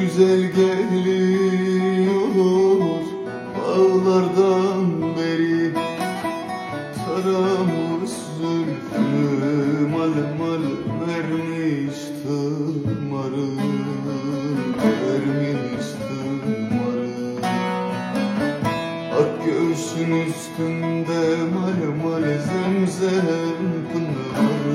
güzel geliyor Bağlardan beri. Taramış zülfü Mal mal vermiş tımarı Vermiş tımarı Ak göğsün üstünde mal mal zemzem pınarı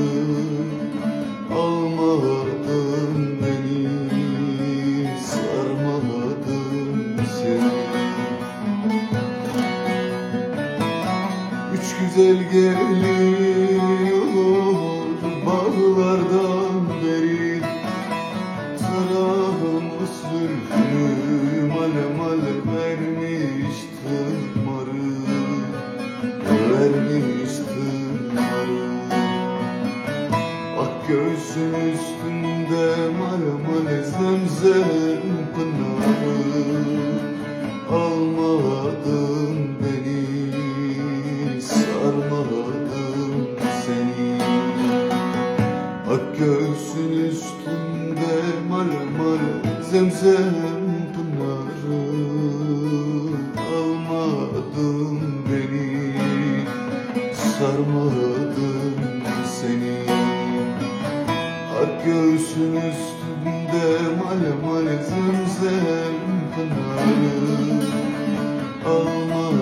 güzel geliyor bağlardan beri. Tarağımız zülfü male male vermiş tımarı Vermiş tımarı Ak göğsün üstünde male male zemzem pınarı Almadın beni, male zemzem pınarı. Almadın beni, sarmadın seni. Ak göğsün üstünde male zemzem pınarı. Al